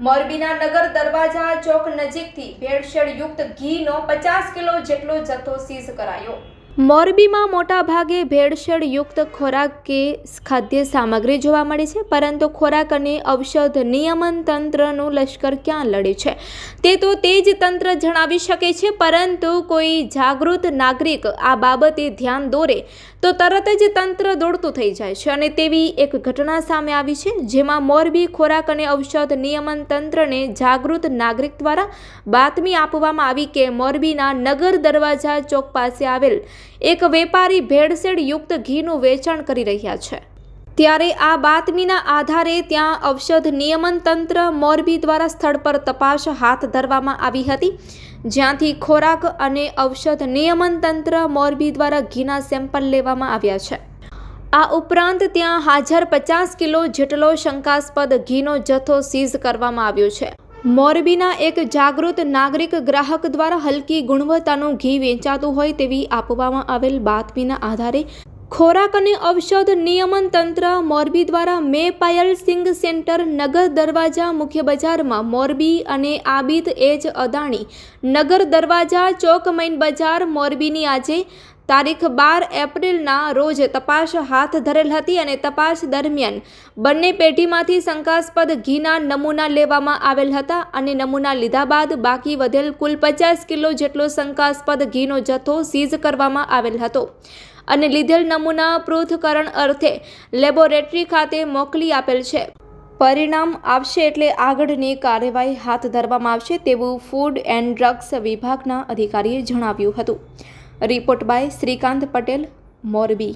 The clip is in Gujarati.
મોરબીના નગર દરવાજા ચોક નજીકથી ભેળસેળ યુક્ત ઘીનો પચાસ કિલો જેટલો જથ્થો સીઝ કરાયો. મોરબીમાં મોટા ભાગે ભેળસેળ યુક્ત ખોરાક કે ખાદ્ય સામગ્રી જોવા મળે છે, પરંતુ ખોરાક અને ઔષધ નિયમન તંત્રનું લશ્કર ક્યાં લડે છે? તે તો તે જ તંત્ર જણાવી શકે છે, પરંતુ કોઈ જાગૃત નાગરિક આ બાબતે ધ્યાન દોરે તો તરત જ તંત્ર દોડતું થઈ જાય છે. અને તેવી એક ઘટના સામે આવી છે, જેમાં મોરબી ખોરાક અને ઔષધ નિયમન તંત્રને જાગૃત નાગરિક દ્વારા બાતમી આપવામાં આવી કે મોરબીના નગર દરવાજા ચોક પાસે આવેલ એક વેપારી ભેળસેળ યુક્ત ઘીનું વેચાણ કરી રહ્યા છે. ત્યારે આ બાતમીના આધારે ત્યાં ઔષધ નિયમન તંત્ર મોરબી દ્વારા સ્થળ પર તપાસ હાથ ધરવામાં આવી હતી. જ્યાંથી ખોરાક અને ઔષધ નિયમન તંત્ર મોરબી દ્વારા ઘીના સેમ્પલ લેવામાં આવ્યા છે. આ ઉપરાંત ત્યાં હાજર પચાસ કિલો જેટલો શંકાસ્પદ ઘીનો જથ્થો સીઝ કરવામાં આવ્યો છે. મોરબીના એક જાગૃત નાગરિક ગ્રાહક દ્વારા હલકી ગુણવત્તાનું ઘી વેચાતું હોય તેવી આપવામાં આવેલ બાતમીના આધારે ખોરાક અને ઔષધ નિયમન તંત્ર મોરબી દ્વારા મે પાયલ સિંગ સેન્ટર નગર દરવાજા મુખ્ય બજારમાં મોરબી અને આબિદ એજ અદાણી નગર દરવાજા ચોક મૈન બજાર મોરબીની આજે તારીખ બાર એપ્રિલના રોજ તપાસ હાથ ધરેલ હતી અને તપાસ દરમિયાન બંને પેઢીમાંથી શંકાસ્પદ ઘીના નમૂના લેવામાં આવેલ હતા અને નમૂના લીધા બાદ બાકી વધેલ કુલ પચાસ કિલો જેટલો શંકાસ્પદ ઘીનો જથ્થો સીઝ કરવામાં આવેલ હતો અને લીધેલ નમૂના પૃથ્થકરણ અર્થે લેબોરેટરી ખાતે મોકલી આપેલ છે. પરિણામ આવશે એટલે આગળની કાર્યવાહી હાથ ધરવામાં આવશે તેવું ફૂડ એન્ડ ડ્રગ્સ વિભાગના અધિકારીએ જણાવ્યું હતું. Report by Shrikant Patel Morbi